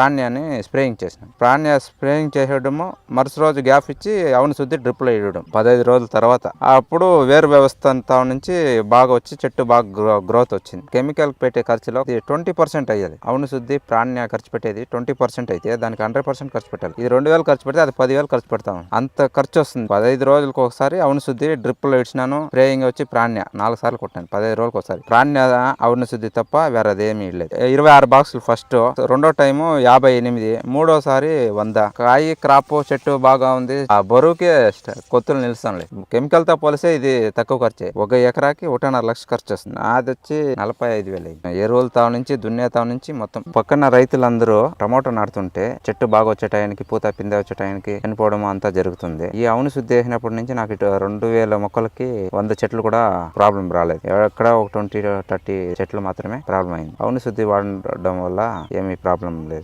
ప్రాణ్యాన్ని spraying చేసిన ప్రాణ్య spraying చేసేయడము మరుసటి రోజు గ్యాప్ ఇచ్చి అవును శుద్ధి డ్రిప్లో వేయడం పదహైదు రోజుల తర్వాత. అప్పుడు వేరు వ్యవస్థ అంతా నుంచి బాగా వచ్చి చెట్టు బాగా గ్రో గ్రోత్ వచ్చింది. కెమికల్ పెట్టే ఖర్చులో ట్వంటీ పర్సెంట్ అయ్యేది. అవును శుద్ధి ప్రాణ్య ఖర్చు పెట్టేది ట్వంటీ పర్సెంట్ అయితే దానికి హండ్రెడ్ పర్సెంట్ ఖర్చు పెట్టాలి. ఇది రెండు వేలు ఖర్చు పెడితే అది పదివేలు ఖర్చు పెడతాం. అంత ఖర్చు వస్తుంది. పదహైదు రోజులకు ఒకసారి అవును శుద్ధి డ్రిప్లో ఇచ్చినాను స్ప్రేయింగ్ వచ్చి ప్రాణ్య నాలుగు సార్లు కొట్టాను పదహైదు రోజులకు ఒకసారి. ప్రాణ్య అవును శుద్ధి తప్ప వేరేది ఏమీ లేదు. ఇరవై ఆరు బాక్సులు ఫస్ట్. రెండో టైము యాభై ఎనిమిది మూడోసారి వంద. కాయి క్రాప్ చెట్టు బాగా ఉంది. ఆ బరువుకే కొత్తులు నిలుస్తాంలే కెమికల్తో పోలిస్తే ఇది తక్కువ ఖర్చే. ఒక ఎకరాకి ఒకటిన్నర లక్ష ఖర్చు వస్తుంది అది వచ్చి నలభై ఐదు వేలు. ఎరువుల తావు నుంచి దున్నే తావు నుంచి మొత్తం. పక్కన రైతులందరూ టమోటా నాటుతుంటే చెట్టు బాగా వచ్చే టైంకి పూత పిందె వచ్చే టైంకి చనిపోవడం అంతా జరుగుతుంది. ఈ అవును శుద్ధి వేసినప్పటి నుంచి నాకు ఇటు రెండు వేల మొక్కలకి వంద చెట్లు కూడా ప్రాబ్లం రాలేదు. ఎక్కడ ఒక ట్వంటీ థర్టీ చెట్లు మాత్రమే ప్రాబ్లం అయింది అవును శుద్ధి వాడడం వల్ల ఏమీ ప్రాబ్లం లేదు.